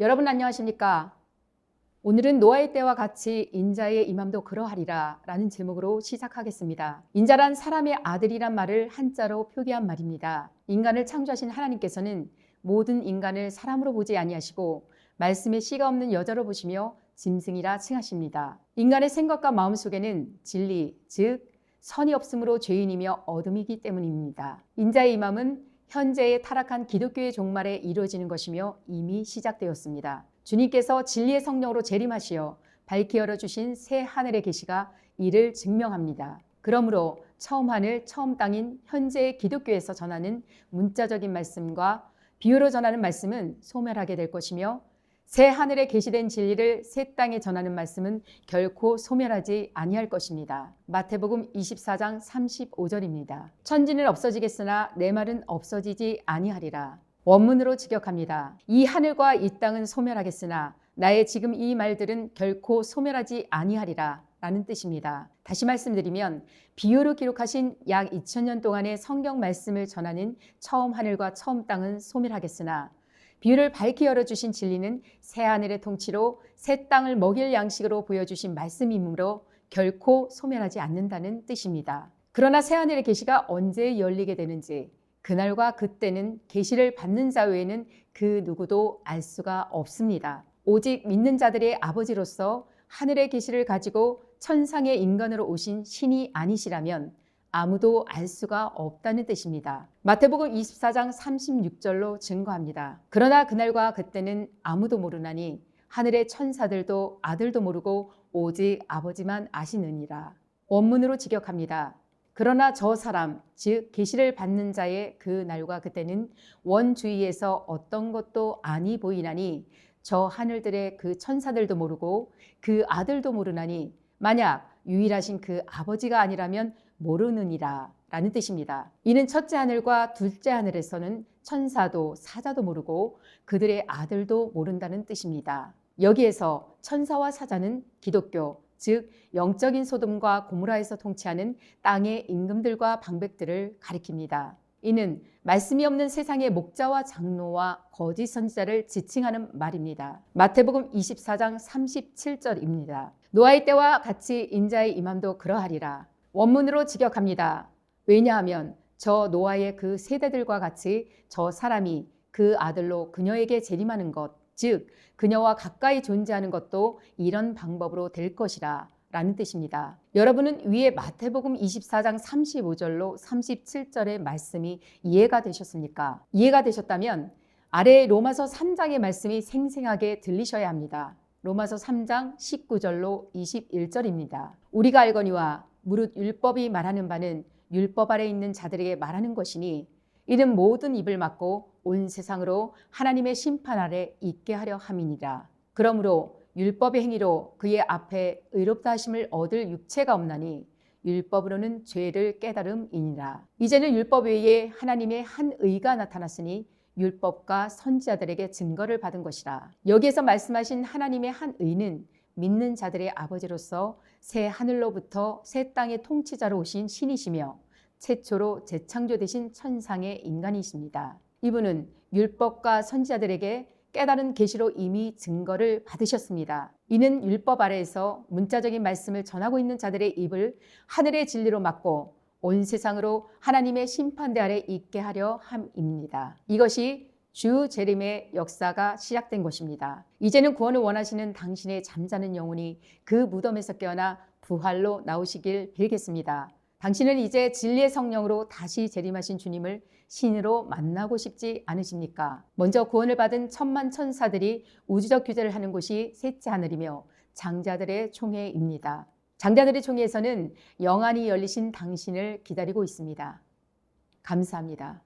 여러분 안녕하십니까? 오늘은 노아의 때와 같이 인자의 임함도 그러하리라 라는 제목으로 시작하겠습니다. 인자란 사람의 아들이란 말을 한자로 표기한 말입니다. 인간을 창조하신 하나님께서는 모든 인간을 사람으로 보지 아니하시고 말씀에 씨가 없는 여자로 보시며 짐승이라 칭하십니다. 인간의 생각과 마음 속에는 진리, 즉 선이 없으므로 죄인이며 어둠이기 때문입니다. 인자의 임함은 현재의 타락한 기독교의 종말에 이루어지는 것이며 이미 시작되었습니다. 주님께서 진리의 성령으로 재림하시어 밝히 열어주신 새 하늘의 계시가 이를 증명합니다. 그러므로 처음 하늘, 처음 땅인 현재의 기독교에서 전하는 문자적인 말씀과 비유로 전하는 말씀은 소멸하게 될 것이며 새 하늘에 계시된 진리를 새 땅에 전하는 말씀은 결코 소멸하지 아니할 것입니다. 마태복음 24장 35절입니다. 천지는 없어지겠으나 내 말은 없어지지 아니하리라. 원문으로 직역합니다. 이 하늘과 이 땅은 소멸하겠으나 나의 지금 이 말들은 결코 소멸하지 아니하리라. 라는 뜻입니다. 다시 말씀드리면 비유로 기록하신 약 2000년 동안의 성경 말씀을 전하는 처음 하늘과 처음 땅은 소멸하겠으나 비유를 밝히 열어주신 진리는 새 하늘의 통치로 새 땅을 먹일 양식으로 보여주신 말씀이므로 결코 소멸하지 않는다는 뜻입니다. 그러나 새 하늘의 계시가 언제 열리게 되는지 그날과 그때는 계시를 받는 자 외에는 그 누구도 알 수가 없습니다. 오직 믿는 자들의 아버지로서 하늘의 계시를 가지고 천상의 인간으로 오신 신이 아니시라면 아무도 알 수가 없다는 뜻입니다. 마태복음 24장 36절로 증거합니다. 그러나 그날과 그때는 아무도 모르나니 하늘의 천사들도 아들도 모르고 오직 아버지만 아시느니라. 원문으로 직역합니다. 그러나 저 사람 즉 계시를 받는 자의 그 날과 그때는 원 주위에서 어떤 것도 아니 보이나니 저 하늘들의 그 천사들도 모르고 그 아들도 모르나니 만약 유일하신 그 아버지가 아니라면 모르느니라 라는 뜻입니다. 이는 첫째 하늘과 둘째 하늘에서는 천사도 사자도 모르고 그들의 아들도 모른다는 뜻입니다. 여기에서 천사와 사자는 기독교, 즉 영적인 소돔과 고무라에서 통치하는 땅의 임금들과 방백들을 가리킵니다. 이는 말씀이 없는 세상의 목자와 장로와 거짓 선지자를 지칭하는 말입니다. 마태복음 24장 37절입니다. 노아의 때와 같이 인자의 임함도 그러하리라. 원문으로 직역합니다. 왜냐하면 저 노아의 그 세대들과 같이 저 사람이 그 아들로 그녀에게 재림하는 것, 즉 그녀와 가까이 존재하는 것도 이런 방법으로 될 것이라 라는 뜻입니다. 여러분은 위에 마태복음 24장 35절로 37절의 말씀이 이해가 되셨습니까? 이해가 되셨다면 아래 로마서 3장의 말씀이 생생하게 들리셔야 합니다. 로마서 3장 19절로 21절입니다. 우리가 알거니와 무릇 율법이 말하는 바는 율법 아래 있는 자들에게 말하는 것이니 이는 모든 입을 막고 온 세상으로 하나님의 심판 아래 있게 하려 함이니라. 그러므로 율법의 행위로 그의 앞에 의롭다 하심을 얻을 육체가 없나니 율법으로는 죄를 깨달음이니라. 이제는 율법 외에 하나님의 한 의가 나타났으니 율법과 선지자들에게 증거를 받은 것이라. 여기에서 말씀하신 하나님의 한 의는 믿는 자들의 아버지로서 새 하늘로부터 새 땅의 통치자로 오신 신이시며 최초로 재창조되신 천상의 인간이십니다. 이분은 율법과 선지자들에게 깨달은 계시로 이미 증거를 받으셨습니다. 이는 율법 아래에서 문자적인 말씀을 전하고 있는 자들의 입을 하늘의 진리로 막고 온 세상으로 하나님의 심판대 아래 있게 하려 함입니다. 이것이 주 재림의 역사가 시작된 것입니다. 이제는 구원을 원하시는 당신의 잠자는 영혼이 그 무덤에서 깨어나 부활로 나오시길 빌겠습니다. 당신은 이제 진리의 성령으로 다시 재림하신 주님을 신으로 만나고 싶지 않으십니까? 먼저 구원을 받은 천만 천사들이 우주적 규제를 하는 곳이 셋째 하늘이며 장자들의 총회입니다. 장자들의 총회에서는 영안이 열리신 당신을 기다리고 있습니다. 감사합니다.